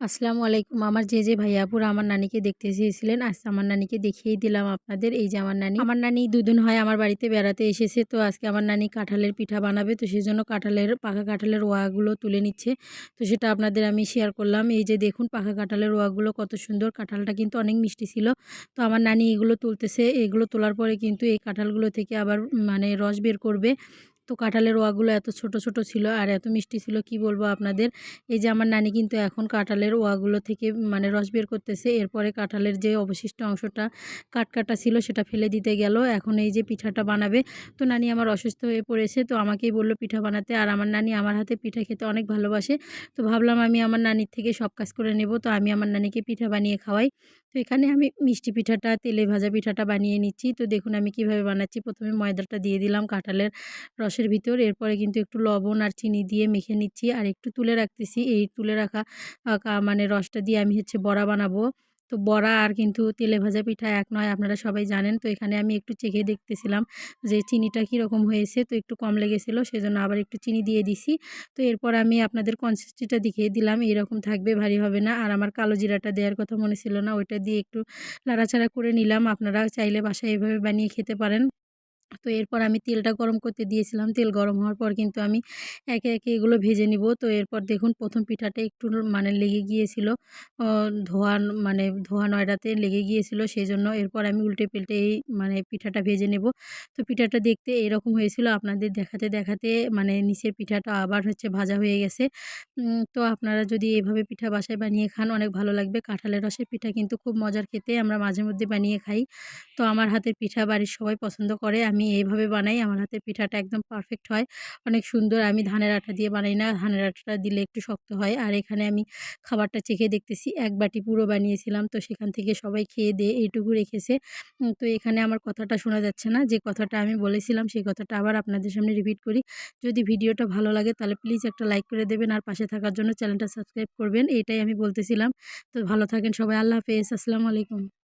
আসসালামু আলাইকুম। আমার যে যে ভাইয়াপুর আমার নানিকে দেখতে চেয়েছিলেন আজ আমার নানিকে দেখিয়েই দিলাম আপনাদের। এই যে আমার নানি আমার নানি দুদিন হয় আমার বাড়িতে বেড়াতে এসেছে। তো আজকে আমার নানি কাঁঠালের পিঠা বানাবে, তো সেই জন্য কাঁঠালের, পাকা কাঁঠালের ওয়াগুলো তুলে নিচ্ছে। তো সেটা আপনাদের আমি শেয়ার করলাম। এই যে দেখুন, পাকা কাঁঠালের ওয়াগুলো কত সুন্দর। কাঁঠালটা কিন্তু অনেক মিষ্টি ছিল। তো আমার নানি এগুলো তুলতেছে। এগুলো তোলার পরে কিন্তু এই কাঁঠালগুলো থেকে আবার মানে রস বের করবে। তো কাঁঠালের ওয়াগুলো এত ছোট ছোট ছিল আর এত মিষ্টি ছিল, কি বলব আপনাদের? এই যে আমার নানি কিন্তু এখন কাঁঠালের ওয়াগুলো থেকে মানে রস বের করতেছে। এরপরে কাঁঠালের যে অবশিষ্ট অংশটা কাটকাটা ছিল সেটা ফেলে দিতে গেল। এখন এই যে পিঠাটা বানাবে। তো নানি আমার অসুস্থ হয়ে পড়েছে, তো আমাকেই বলল পিঠা বানাতে। আর আমার নানি আমার হাতে পিঠা খেতে অনেক ভালোবাসে। তো ভাবলাম আমি আমার নানির থেকে সব কাজ করে নেব। তো আমি আমার নানিকে পিঠা বানিয়ে খাওয়াই। তো এখানে আমি মিষ্টি পিঠাটা, তেলে ভাজা পিঠাটা বানিয়ে নিচ্ছি। তো দেখুন আমি কীভাবে বানাচ্ছি। প্রথমে ময়দাটা দিয়ে দিলাম কাঁঠালের রসের ভিতর। এরপরে কিন্তু একটু লবণ আর চিনি দিয়ে মেখে নিচ্ছি। আর একটু তুলে রাখতেছি। এই তুলে রাখা মানে রসটা দিয়ে আমি হচ্ছে বড়া বানাবো। তো বড়া আর কিন্তু তেলে ভাজা পিঠা এক নয়, আপনারা সবাই জানেন। তো এখানে আমি একটু চেখে দেখতেছিলাম যে চিনিটা কীরকম হয়েছে, তো একটু কম লেগেছিলো, সেজন্য আবার একটু চিনি দিয়ে দিছি। তো এরপর আমি আপনাদের কনসিস্টিটা দেখিয়ে দিলাম, এরকম থাকবে, ভারী হবে না। আর আমার কালো জিরাটা দেওয়ার কথা মনে ছিল না, ওইটা দিয়ে একটু লাড়াছাড়া করে নিলাম। আপনারা চাইলে বাসায় এভাবে বানিয়ে খেতে পারেন। তো এরপর আমি তেলটা গরম করতে দিয়েছিলাম। তেল গরম হওয়ার পর কিন্তু আমি একে একে এগুলো ভেজে নিব। তো এরপর দেখুন প্রথম পিঠাটা একটু মানে লেগে গিয়েছিল। ধোয়া মানে ধোয়া নয়ডাতে লেগে গিয়েছিল সেই জন্য এরপর আমি উল্টে পেল্টে এই মানে পিঠাটা ভেজে নেব। তো পিঠাটা দেখতে এরকম হয়েছিল। আপনাদের দেখাতে দেখাতে মানে নিচের পিঠাটা আবার হচ্ছে ভাজা হয়ে গেছে। তো আপনারা যদি এভাবে পিঠা বাসায় বানিয়ে খান অনেক ভালো লাগবে। কাঁঠালের রসের পিঠা কিন্তু খুব মজার খেতে আমরা মাঝে মধ্যে বানিয়ে খাই। তো আমার হাতের পিঠা বাড়ির সবাই পছন্দ করে। আমি এইভাবে বানাই, আমার হাতের পিঠাটা একদম পারফেক্ট হয়। অনেক সুন্দর, আমি ধানের আটা দিয়ে বানাই না, ধানের আটাটা দিলে একটু শক্ত হয়। আর এখানে আমি খাবারটা চেখে দেখতেছি, এক বাটি পুরো বানিয়েছিলাম, তো সেখান থেকে সবাই খেয়ে দিয়ে এইটুকু রেখেছে। তো এখানে আমার কথাটা শোনা যাচ্ছে না, যে কথাটা আমি বলেছিলাম, সেই কথাটা আবার আপনাদের সামনে রিপিট করি। যদি ভিডিওটা ভালো লাগে, তাহলে প্লিজ একটা লাইক করে দেবেন, আর পাশে থাকার জন্য চ্যানেলটা সাবস্ক্রাইব করবেন, এটাই আমি বলতেছিলাম। তো ভালো থাকেন সবাই, আল্লাহ হাফেজ, আসসালামু আলাইকুম।